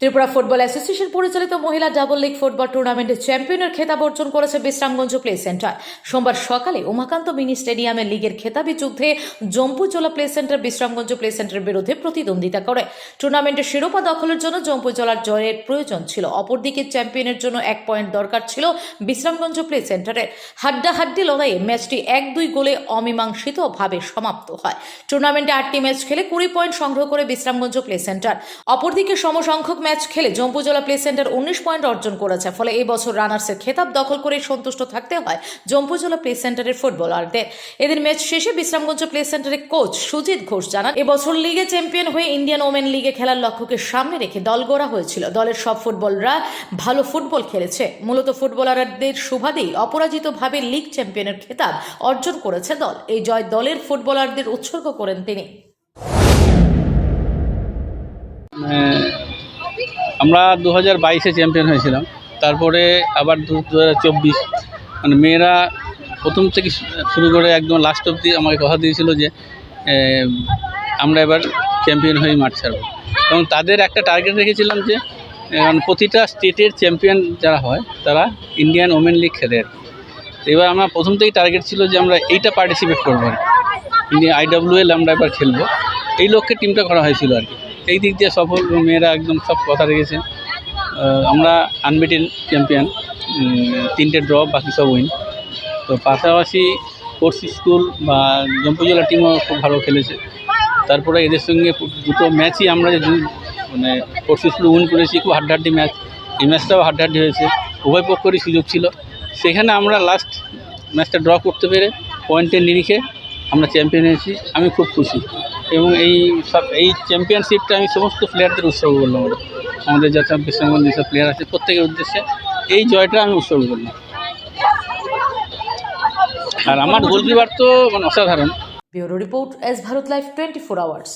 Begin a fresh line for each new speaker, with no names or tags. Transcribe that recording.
Tripura football association পরিচালিত মহিলা double league football টুর্নামেন্টে চ্যাম্পিয়নের খেতাব অর্জন করেছে বিশ্রামগঞ্জ প্লে সেন্টার। সোমবার সকালে উমাকান্ত মিনি স্টেডিয়ামে লিগের খেতাবি যুদ্ধে Jampuijala play centre Bishramganj play সেন্টারের বিরুদ্ধে প্রতিদ্বন্দ্বিতা করে। টুর্নামেন্টের শিরোপা দখলের জন্য জম্পুজলার জয়ের প্রয়োজন ছিল। অপরদিকে চ্যাম্পিয়নের জন্য এক পয়েন্ট দরকার ছিল বিশ্রামগঞ্জ প্লে সেন্টারের। হাড্ডাহাড্ডি লড়াইয়ে ম্যাচটি এক দুই গোলে অমীমাংসিতভাবে সমাপ্ত হয়। টুর্নামেন্টে আটটি ম্যাচ খেলে কুড়ি পয়েন্ট সংগ্রহ করে বিশ্রামগঞ্জ প্লে সেন্টার। অপরদিকে সমসংখ্যক ম্যাচ খেলে জম্পুজলা প্লে সেন্টার উনিশ পয়েন্ট অর্জন করেছে। ফলে এই বছর রানার্সের খেতাব দখল করে সন্তুষ্ট থাকতে হয় জম্পুজলা প্লে সেন্টারের ফুটবলারদের। এদিন ম্যাচ শেষে বিশ্রামগঞ্জ প্লে সেন্টারের কোচ সুজিত ঘোষ জানান, এবছর লিগে চ্যাম্পিয়ন হয়ে ইন্ডিয়ান ওমেন লিগে খেলার লক্ষ্যকে সামনে রেখে দল গড়া হয়েছিল। দলের সব ফুটবলরা ভালো ফুটবল খেলেছে। মূলত ফুটবলারদের সুবাদেই অপরাজিতভাবে লিগ চ্যাম্পিয়নের খেতাব অর্জন করেছে দল। এই জয় দলের ফুটবলারদের উৎসর্গ করেন তিনি।
মানে আমরা দু হাজার বাইশে চ্যাম্পিয়ন হয়েছিলাম। তারপরে আবার দু হাজার চব্বিশ। মানে মেয়েরা প্রথম থেকে শুরু করে একদম লাস্ট অবধি আমাকে কথা দিয়েছিল যে আমরা এবার চ্যাম্পিয়ন হয়ে মাঠ ছাড়বো। এবং তাদের একটা টার্গেট রেখেছিলাম যে মানে প্রতিটা স্টেটের চ্যাম্পিয়ন যারা হয়, তারা ইন্ডিয়ান ওমেন লিগ খেলে। আর কি। এবার আমার প্রথম থেকেই টার্গেট ছিল যে আমরা এইটা পার্টিসিপেট করব। আর ইন্ডিয়া আইডাব্লিউএল আমরা এবার খেলব। এই লক্ষ্যে টিমটা করা হয়েছিল আর কি। এই দিক দিয়ে সফল মেয়েরা একদম সব কথা রেখেছে। আমরা আনবিটেন চ্যাম্পিয়ন তিনটে ড্র বাকি সব উইন তো পাশাপাশি কোর্স স্কুল বা জম্পুজলা টিমও খুব ভালো খেলেছে। তারপরে এদের সঙ্গে দুটো ম্যাচই আমরা যে মানে কোর্স স্কুল উইন করেছি, খুব হাড্ডাহাড্ডি ম্যাচ এই ম্যাচটাও হাড্ডাহাড্ডি হয়েছে। উভয় পক্ষেরই সুযোগ ছিল। সেখানে আমরা লাস্ট ম্যাচটা ড্র করতে পেরে পয়েন্টের নিরিখে আমরা চ্যাম্পিয়ন হয়েছি। আমি খুব খুশি। এবং এই সব, এই চ্যাম্পিয়নশিপটা আমি সমস্ত প্লেয়ারদের উৎসর্গ করলাম। আমাদের যাতে বিশ্রামগঞ্জ যেসব প্লেয়ার আছে প্রত্যেকের উদ্দেশ্যে এই জয়টা আমি উৎসর্গ করলাম। আর আমার গোলকিপার তো মানে অসাধারণ।
Bureau report S Bharat life twenty four hours.